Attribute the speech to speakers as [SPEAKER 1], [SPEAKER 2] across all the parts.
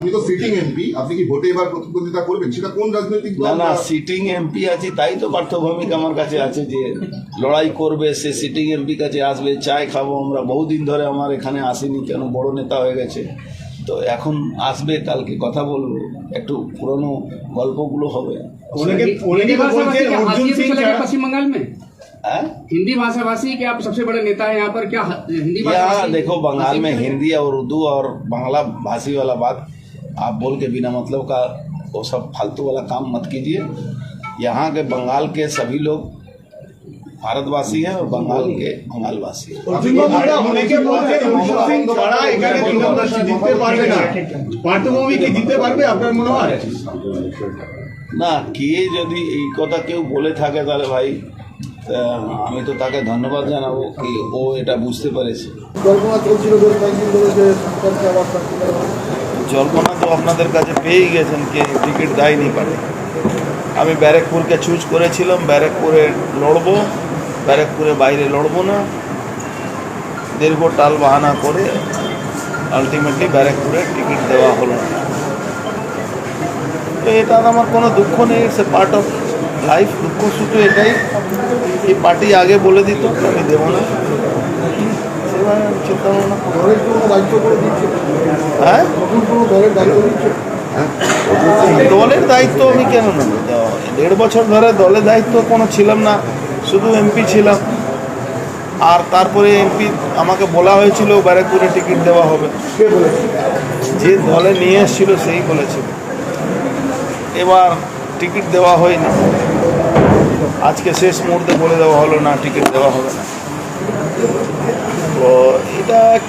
[SPEAKER 1] আপনি তো sitting MP আপনি কি ভোটে এবার প্রতিদ্বন্দ্বিতা করবেন সেটা কোন রাজনৈতিক
[SPEAKER 2] না
[SPEAKER 1] দল
[SPEAKER 2] না
[SPEAKER 1] বা-
[SPEAKER 2] সিটিং এমপি আছে তাই তো পার্থভূমিক আমার কাছে আছে যে লড়াই করবে সে সিটিং এমপি কাছে আসবে চায় খাবো আমরা বহুদিন ধরে আমার এখানে আসেনি কেন বড় নেতা হয়ে গেছে তো এখন আসবে কালকে কথা বলবো একটু পুরনো গল্পগুলো হবে
[SPEAKER 3] उनके
[SPEAKER 4] हिंदी
[SPEAKER 3] उनके
[SPEAKER 4] भाषा
[SPEAKER 3] बोल के
[SPEAKER 4] भाषी क्या
[SPEAKER 3] अर्जुन
[SPEAKER 4] हाजिर
[SPEAKER 3] सिंह
[SPEAKER 4] चला गया
[SPEAKER 3] चढ़ा
[SPEAKER 4] पश्चिम बंगाल में
[SPEAKER 2] হ্যাঁ
[SPEAKER 4] हिंदी भाषा भाषी के आप सबसे बड़े नेता हैं यहाँ पर क्या ह- हिंदी भाषा
[SPEAKER 2] यहाँ
[SPEAKER 4] भाषी-
[SPEAKER 2] देखो बंगाल में
[SPEAKER 4] भाषी-
[SPEAKER 2] हिंदी और उर्दू और बांग्ला भाषी वाला बात आप बोल के बिना मतलब का वो सब फालतू वाला काम मत कीजिए यहाँ के बंगाल के सभी लोग भारतवासी हैं और बंगाल के बंगालवासी हैं
[SPEAKER 3] अर्जुन बाबू অনেকে বলছে অর্জুন সিং ছাড়া এখানে তৃণমূল জিততে পারবে না পার্থভূমি কি জিততে পারবে আপনার মনে হয়
[SPEAKER 2] না কে যদি এই কথা কেউ বলে থাকে তাহলে ভাই তা আমি তো তাকে ধন্যবাদ জানাবো কি ও এটা বুঝতে পেরেছে
[SPEAKER 5] কল্পনা চলছিল বেশ কয়েকদিন ধরে যে সরকারকে আবার প্রার্থী করা হবে।
[SPEAKER 2] জল্পনা তো আপনাদের কাছে পেয়েই গেছেন কে টিকিট দেয়নি পারে। আমি ব্যারেকপুরকে চুজ করেছিলাম ব্যারেকপুরে লড়বো ব্যারেকপুরে বাইরে লড়বো না। দীর্ঘ টাল বাহানা করে আলটিমেটলি ব্যারেকপুরে টিকিট দেওয়া হলো না। তো এটা আমার কোনো দুঃখ নেই এ পার্ট অফ লাইফ দুঃখ শুধু এটাই। এই পার্টি আগে বলে দিত আমি দেবো না। সেভাবে চিন্তা ভাবনা হ্যাঁ?
[SPEAKER 5] দলের দায়িত্ব
[SPEAKER 2] আমি কেন নেব? দেড় বছর ধরে দলের দায়িত্ব কোনো ছিলাম না শুধু এমপি ছিলাম। আর তারপরে এমপি আমাকে বলা হয়েছিল ব্যারাকপুরে টিকিট দেওয়া হবে। যে দলে নিয়ে এসেছিল সেই বলেছিল। এবার টিকিট দেওয়া হয়নি। আজকে শেষ মুহূর্তে বলে দেওয়া হলো না টিকিট দেওয়া হবে না।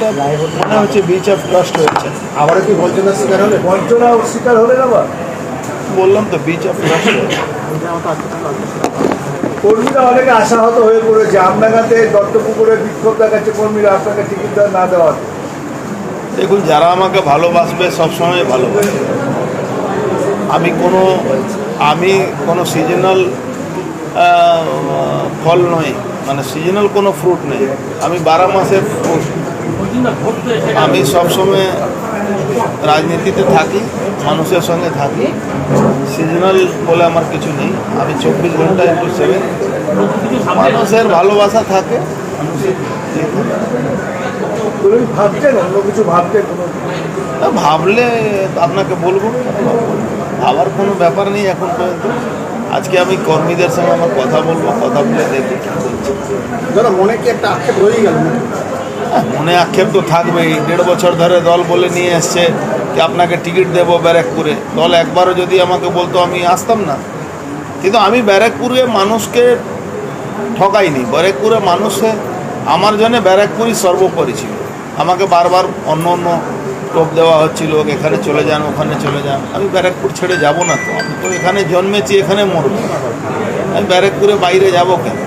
[SPEAKER 2] একটা মনে হচ্ছে বিচ অফ ট্রাস্ট হয়েছে।
[SPEAKER 5] আবারও কি বঞ্চনার শিকার হলে? বঞ্চনা শিকার হলে না
[SPEAKER 2] বললাম তো বিচ অফ ট্রাস্ট
[SPEAKER 5] কর্মীরা অনেকে আশাহত হয়ে পড়েছে আমডাঙ্গাতে দত্তপুকুরে বিক্ষোভ দেখাচ্ছে কর্মীরা আপনাকে টিকিট না দেওয়ার।
[SPEAKER 2] দেখুন যারা আমাকে ভালোবাসবে সবসময় ভালোবাসবে। আমি কোনো আমি কোনো সিজনাল ফল নই। মানে সিজনাল কোনো ফ্রুট নেই। আমি বারো মাসের ফ্রুট আমি সবসময় রাজনীতিতে থাকি, মানুষের সঙ্গে থাকি। সিজনাল বলে আমার কিছু নেই। আমি চব্বিশ ঘণ্টা একটু সেভেন মানুষের ভালোবাসা থাকে। ভাবলে আপনাকে বলব, ভাবার কোনো ব্যাপার নেই এখন পর্যন্ত। আজকে আমি কর্মীদের সঙ্গে আমার কথা বলব, কথা বলে দেখি
[SPEAKER 5] দাদা মনে কি একটা আক্ষেপ রয়ে গেল
[SPEAKER 2] মনে আক্ষেপ তো থাকবেই। দেড় বছর ধরে দল বলে নিয়ে এসছে যে আপনাকে টিকিট দেবো ব্যারাকপুরে। দল একবারও যদি আমাকে বলতো আমি আসতাম না। কিন্তু আমি ব্যারাকপুরে মানুষকে ঠকাইনি। ব্যারাকপুরে মানুষে আমার জন্য ব্যারাকপুরই সর্বোপরি ছিল। আমাকে বারবার অন্য অন্য টোপ দেওয়া হচ্ছিল এখানে চলে যান, ওখানে চলে যান। আমি ব্যারাকপুর ছেড়ে যাব না তো। আমি তো এখানে জন্মেছি, এখানে মরবো। আমি ব্যারাকপুরে বাইরে যাব কেন?